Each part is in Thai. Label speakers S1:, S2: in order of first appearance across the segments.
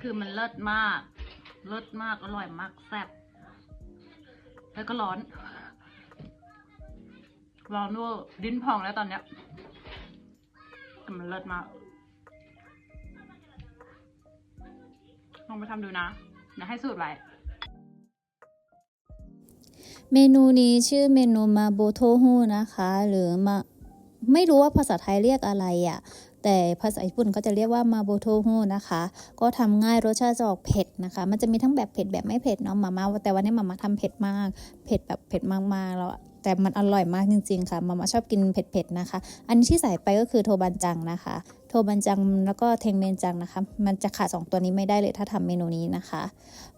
S1: คือมันเลิศมาก เลิศมาก อร่อยมาก แซ่บ แล้วก็ร้อน ร้อนด้วยดิ้นพองแล้วตอนเนี้ยแต่มันเลิศมาก ลองไปทำดูนะเดี๋ยวให้สูตรไว้
S2: เมนูนี้ชื่อเมนูมาโบโทฮูนะคะ หรือมาไม่รู้ว่าภาษาไทยเรียกอะไรอะ่ะ แต่ภาษาญี่ปุ่นก็จะเรียกว่ามาโบโทฮูนะคะ ก็ทำง่ายรสชาติจะออกเผ็ดนะคะ มันจะมีทั้งแบบเผ็ดแบบไม่เผ็ดเนาะมาม่าแต่วันนี้มาม่าทำเผ็ดมาก เผ็ดแบบเผ็ดมากๆแล้วแต่มันอร่อยมากจริง ๆ ค่ะมาม่าชอบกินเผ็ดๆนะคะ อันนี้ที่ใส่ไปก็คือโทบันจังนะคะ โทบันจังแล้วก็เทงเมนจังนะคะ มันจะขาดสองตัวนี้ไม่ได้เลยถ้าทำเมนูนี้นะคะ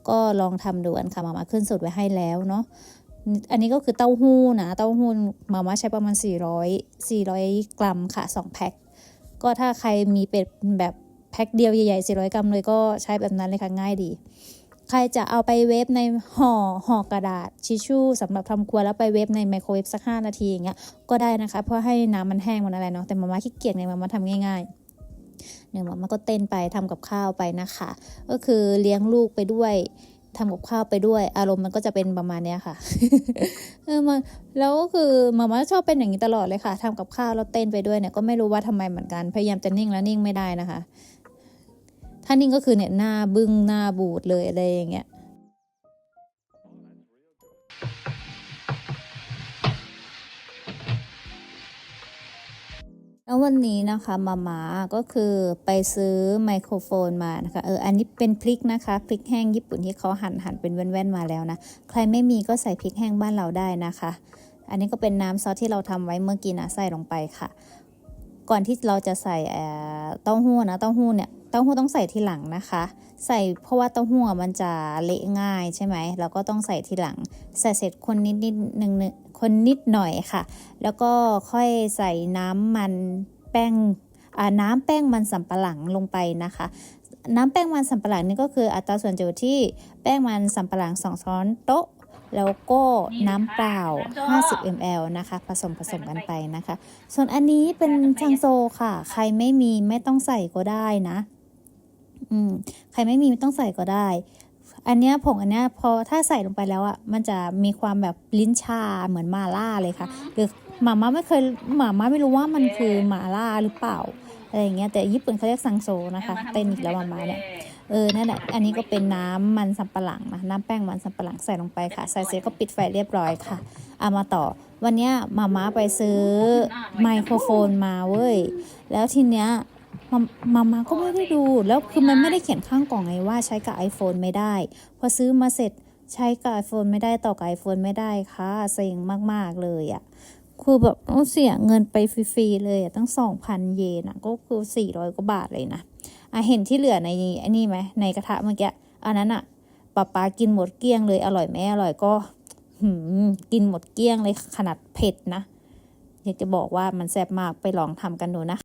S2: ก็ลองทำดูกันค่ะมาม่าขึ้นสูตรไว้ให้แล้วเนาะอันนี้ก็คือเต้าหู้นะ เต้าหู้มาม่าใช้ประมาณ 400 400 กรัมค่ะ 2 แพ็ค ก็ถ้าใครมีเป็ดแบบแพ็คเดียวใหญ่ๆ400 กรัมเลยก็ใช้แบบนั้นเลยค่ะง่ายดี ใครจะเอาไปเวฟในห่อห่อกระดาษชิชชู่สำหรับทำครัวแล้วไปเวฟในไมโครเวฟสัก 5 นาทีอย่างเงี้ยก็ได้นะคะ เพื่อให้น้ำมันแห้งมันอะไรเนาะแต่มาม่าขี้เกียจไงมาม่าทำง่ายๆเนี่ยมาม่าก็เต้นไปทำกับข้าวไปนะคะ ก็คือเลี้ยงลูกไปด้วย ทำกับข้าวไปด้วย อารมณ์มันก็จะเป็นประมาณเนี้ยค่ะเออมาแล้วก็คือมาม่าชอบเป็นอย่างนี้ตลอดเลยค่ะทำกับข้าวแล้วเต้นไปด้วยเนี่ยก็ไม่รู้ว่าทำไมเหมือนกันพยายามจะนิ่งแล้วนิ่งไม่ได้นะคะ ถ้านิ่งก็คือเนี่ยหน้าบึ้งหน้าบูดเลยอะไรอย่างเงี้ย แล้ววันนี้นะคะมาม่าก็คือไปซื้อไมโครโฟนมานะคะเอออันนี้เป็นพริกนะคะพริกแห้งญี่ปุ่นที่เขาหั่นหั่นเป็นแว่นๆมาแล้วนะ ใครไม่มีก็ใส่พริกแห้งบ้านเราได้นะคะ อันนี้ก็เป็นน้ำซอสที่เราทำไว้เมื่อกี้นะใส่ลงไปค่ะ ก่อนที่เราจะใส่เต้าหู้นะเต้าหู้เนี่ย เต้าหู้ต้องใส่ทีหลังนะคะ ใส่เพราะว่าเต้าหู้มันจะเละง่ายใช่ไหมเราก็ต้องใส่ทีหลัง ใส่เสร็จคนนิดนิดหนึ่งคนนิดหน่อยค่ะ แล้วก็ค่อยใส่น้ำมันแป้งน้ำแป้งมันสำปะหลังลงไปนะคะ น้ำแป้งมันสำปะหลังนี่ก็คืออัตราส่วนจะอยู่ที่แป้งมันสำปะหลัง2ช้อนโต๊ะแล้วก็น้ำเปล่า 50 ml นะคะ ผสมผสมกันไปนะคะ ส่วนอันนี้เป็นชังโซค่ะ ใครไม่มีไม่ต้องใส่ก็ได้นะ อืมใครไม่มีไม่ต้องใส่ก็ได้ อันเนี้ยผงอันเนี้ยพอถ้าใส่ลงไปแล้วอะมันจะมีความแบบลิ้นชาเหมือนมาล่าเลยค่ะ หรือหมาม่าไม่เคยหมาม่าไม่รู้ว่ามันคือหมาล่าหรือเปล่าอะไรอย่างเงี้ยแต่ญี่ปุ่นเขาเรียกซังโซนะคะเต้นอีกแล้วมาม่าเนี่ยเออนั่นแหละอันนี้ก็เป็นน้ำมันสำปะหลังนะน้ำแป้งมันสำปะหลังใส่ลงไปค่ะ ใส่เสร็จก็ปิดไฟเรียบร้อยค่ะเอามาต่อ วันเนี้ยมาม่าไปซื้อไมโครโฟนมาเว้ย แล้วทีเนี้ย มามาก็ไม่ได้ดู แล้วคือมันไม่ได้เขียนข้างกล่องไงว่าใช้กับ iPhone ไม่ได้ พอซื้อมาเสร็จใช้กับ iPhone ไม่ได้ต่อกับ iPhone ไม่ได้ค่ะเซ็งมากๆเลยอะ่ะคือแบบต้องเสียเงินไปฟรีๆเลยตั้งสองพันเยนอะก็คือสี่ร้อยกว่าบาทเลยนะอะเห็นที่เหลือในอันนี้ไหมในกระทะเมื่อกี้อันนั้นอะป๊าป๊ากินหมดเกลี้ยงเลยอร่อยไหมอร่อยก็หืมกินหมดเกลี้ยงเลยขนาดเผ็ดนะ อยากจะบอกว่ามันแซ่บมากไปลองทำกันดูนะ